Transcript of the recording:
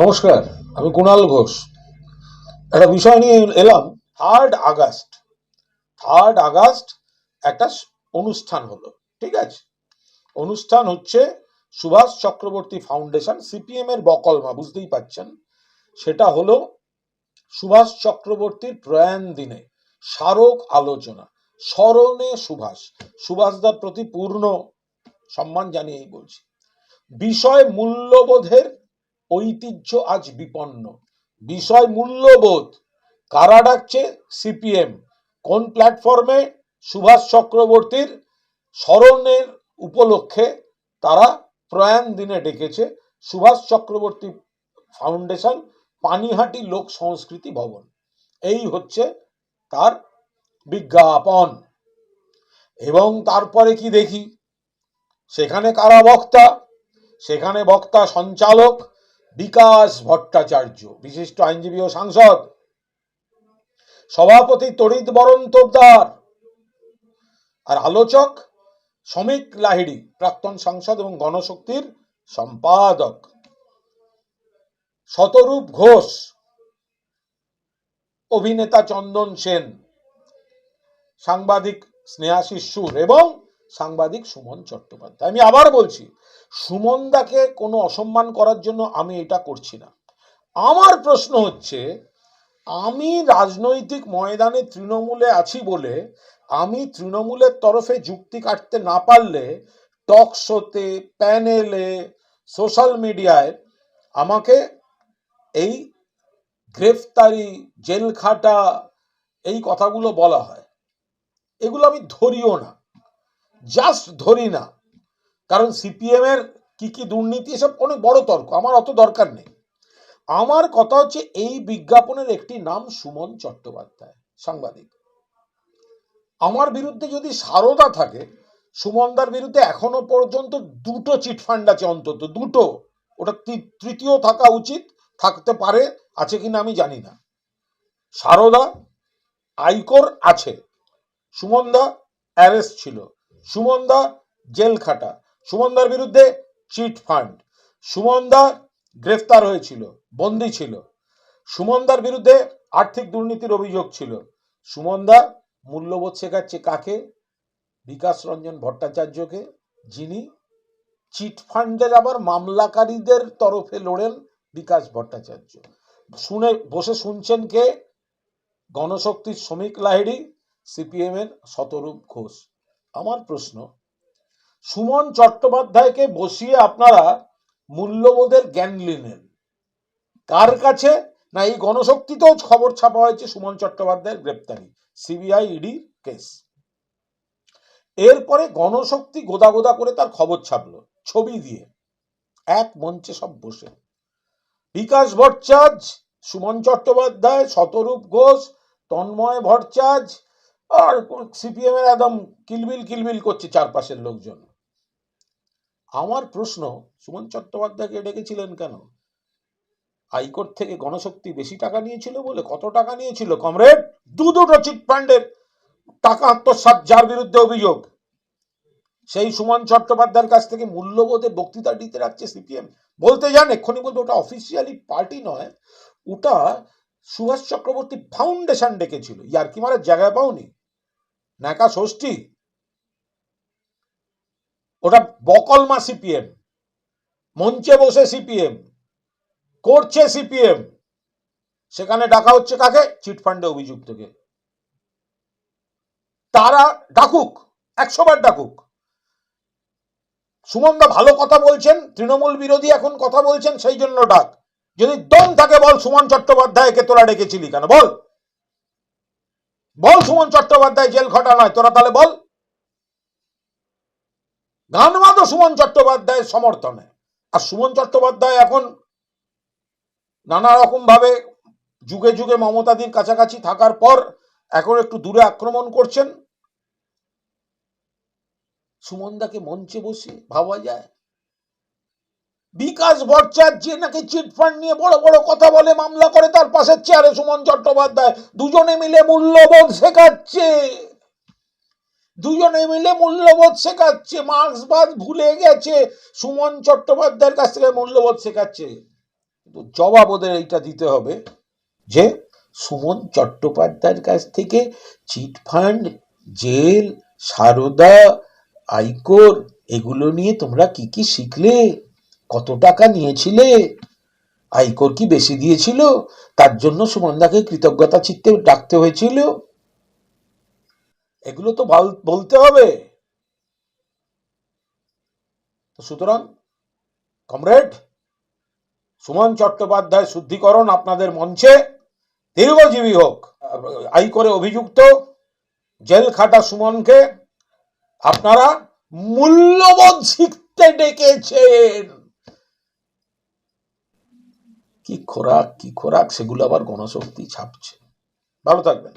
নমস্কার, আমি কুণাল ঘোষ। একটা বিষয় নিয়ে এলাম থার্ড আগস্ট। থার্ড আগস্ট একটা অনুষ্ঠান হলো, ঠিক আছে? অনুষ্ঠান হচ্ছে সুভাষ চক্রবর্তী ফাউন্ডেশন, সিপিএম এর বকলমা বুঝতেই পাচ্ছেন? সেটা হলো সুভাষ চক্রবর্তীর প্রয়াণ দিনে, স্মারক আলোচনা, স্মরণে সুভাষ। সুভাষদার প্রতি পূর্ণ সম্মান জানিয়েই বলছি। বিষয় মূল্যবোধের ঐতিহ্য আজ বিপন্ন। বিষয় মূল্যবোধ। কারা ডাকছে? সিপিএম। কোন প্ল্যাটফর্মে? সুভাষ চক্রবর্তীর স্মরণের উপলক্ষে তারা প্রয়াণ দিনে ডেকেছে সুভাষ চক্রবর্তী ফাউন্ডেশন, পানিহাটি লোক সংস্কৃতি ভবন। এই হচ্ছে তার বিজ্ঞাপন। এবং তারপরে কি দেখি? সেখানে কারা বক্তা? সেখানে বক্তা সঞ্চালক বিকাশ ভট্টাচার্য, বিশিষ্ট আইনজীবী ও সাংসদ। সভাপতি তড়িৎ বরণ তোপদার। আর আলোচক শ্রমিক লাহিড়ি, প্রাক্তন সাংসদ এবং গণশক্তির সম্পাদক। শতরূপ ঘোষ, অভিনেতা চন্দন সেন, সাংবাদিক স্নেহাশিস সুর এবং সাংবাদিক সুমন চট্টোপাধ্যায়। আমি আবার বলছি, সুমনদাকে কোনো অসম্মান করার জন্য আমি এটা করছি না। আমার প্রশ্ন হচ্ছে, আমি রাজনৈতিক ময়দানে তৃণমূলে আছি বলে, আমি তৃণমূলের তরফে যুক্তি কাটতে না পারলে, টক শোতে, প্যানেলে, সোশ্যাল মিডিয়ায় আমাকে এই গ্রেফতারি জেল খাটা এই কথাগুলো বলা হয়। এগুলো আমি ধরিও না। জাস্ট ধরি না। কারণ সিপিএম এর কি কি দুর্নীতি, এসব অনেক বড় তর্ক, আমার অত দরকার নেই। আমার কথা হচ্ছে এই বিজ্ঞাপনের একটি নাম সুমন চট্টোপাধ্যায়, সাংবাদিক। আমার বিরুদ্ধে যদি সারদা থাকে, সুমনদার বিরুদ্ধে এখনও পর্যন্ত দুটো চিটফান্ড আছে অন্তত, দুটো। ওটা তৃতীয় থাকা উচিত, থাকতে পারে, আছে কিনা আমি জানি না। সারদা, আইকোর আছে। সুমনদা অ্যারেস্ট ছিল। সুমনদা জেল খাটা। সুমনদার বিরুদ্ধে চিট ফান্ড। সুমনদা গ্রেফতার হয়েছিল, বন্দি ছিল। সুমনদার বিরুদ্ধে আর্থিক দুর্নীতির অভিযোগ ছিল। সুমনদা মূল্যবোধ শেখাচ্ছে কাকে? বিকাশ রঞ্জন ভট্টাচার্যকে, যিনি চিট ফান্ডের আবার মামলাকারীদের তরফে লড়েন বিকাশ ভট্টাচার্য। শুনে, বসে শুনছেন কে? গণশক্তির শ্রমিক লাহিড়ি সিপিএম এর শতরূপ ঘোষ। আমার প্রশ্ন, সুমন চট্টোপাধ্যায়কে বসিয়ে আপনারা মূল্যবোধের জ্ঞান নিলেন কার কাছে? না, এই গণশক্তিতেও খবর ছাপা হয়েছে সুমন চট্টোপাধ্যায়ের গ্রেপ্তারি, সিবিআই ইডি কেস। এরপরে গণশক্তি গোদা গোদা করে তার খবর ছাপলো, ছবি দিয়ে। এক মঞ্চে সব বসে। বিকাশ ভট্টাচার্য, সুমন চট্টোপাধ্যায়, শতরূপ ঘোষ, তন্ময় ভট্টাচার্য আর সিপিএম এর একদম কিলবিল কিলবিল করছে চারপাশের লোকজন। আমার প্রশ্ন, সুমন চট্টোপাধ্যায়কে ডেকেছিলেন কেন? হাইকোর্ট থেকে গণশক্তি বেশি টাকা নিয়েছিল বলে কত টাকা নিয়েছিল, কমরেড? দু দুটো চিট ফান্ডের টাকা আত্মসাৎ যার বিরুদ্ধে অভিযোগ। সেই সুমন চট্টোপাধ্যায়ের কাছ থেকে মূল্যবোধে বক্তৃতা দিতে রাখছে সিপিএম বলতে যান, এক্ষুনি বলতে ওটা অফিসিয়ালি পার্টি নয়, ওটা সুভাষ চক্রবর্তী ফাউন্ডেশন ডেকেছিল। ইয়ার কি মারার জায়গায় পাওনি। নাকা ষষ্ঠী। ওটা বকলমা সিপিএম, মঞ্চে বসে সিপিএম, করছে সিপিএম, সেখানে ডাকা হচ্ছে কাকে? চিটফান্ডে অভিযুক্তকে তারা ডাকুক, একশোবার ডাকুক। সুমনদা ভালো কথা বলছেন, তৃণমূল বিরোধী এখন কথা বলছেন, সেই জন্য ডাক। যদি দম থাকে বল, সুমন চট্টোপাধ্যায়কে তোরা ডেকেছিলি কেন? বল। বল সুমন চট্টোপাধ্যায়, জেল খটা নয়, তোরা তাহলে বল। গান বাঁধো সুমন চট্টোপাধ্যায়ের সমর্থনে। আর সুমন চট্টোপাধ্যায় এখন নানা রকম ভাবে যুগে যুগে মমতাদির কাছাকাছি থাকার পর এখন একটু দূরে আক্রমণ করছেন। সুমনদাকে মঞ্চে বসে ভাবা যায়? বিকাশ ভট্টাচার্য নাকি চিটফান্ড নিয়ে বড় বড় কথা বলে মামলা করে? তার পাশের চেয়ারে সুমন চট্টোপাধ্যায়। দুজনে মিলে মূল্যবোধ শেখাচ্ছে। দুজনে মিলে মূল্যবোধ শেখাচ্ছে। মার্ক্সবাদ ভুলে গেছে। সুমন চট্টোপাধ্যায়ের কাছ থেকে মূল্যবোধ শেখাচ্ছে। জবাব ওদের এইটা দিতে হবে যে, সুমন চট্টোপাধ্যায়ের কাছ থেকে চিটফান্ড জেল, সারদা, আইকোর, এগুলো নিয়ে তোমরা কি কি শিখলে? কত টাকা নিয়েছিলে? আইকোর কি বেশি দিয়েছিল? তার জন্য সুমনদাকে কৃতজ্ঞতা চিত্তে ডাকতে হয়েছিল। এগুলো তো বলতে হবে। সুতরাং, কমরেড, সুমন চট্টোপাধ্যায় শুদ্ধিকরণ আপনাদের মঞ্চে দীর্ঘজীবী হোক। আই করে অভিযুক্ত জেল খাটা সুমনকে আপনারা মূল্যবোধ শিখতে ডেকেছেন। কি খোরাক কি খোরাক সেগুলো আবার গণশক্তি ছাপছে। ভালো থাকবেন।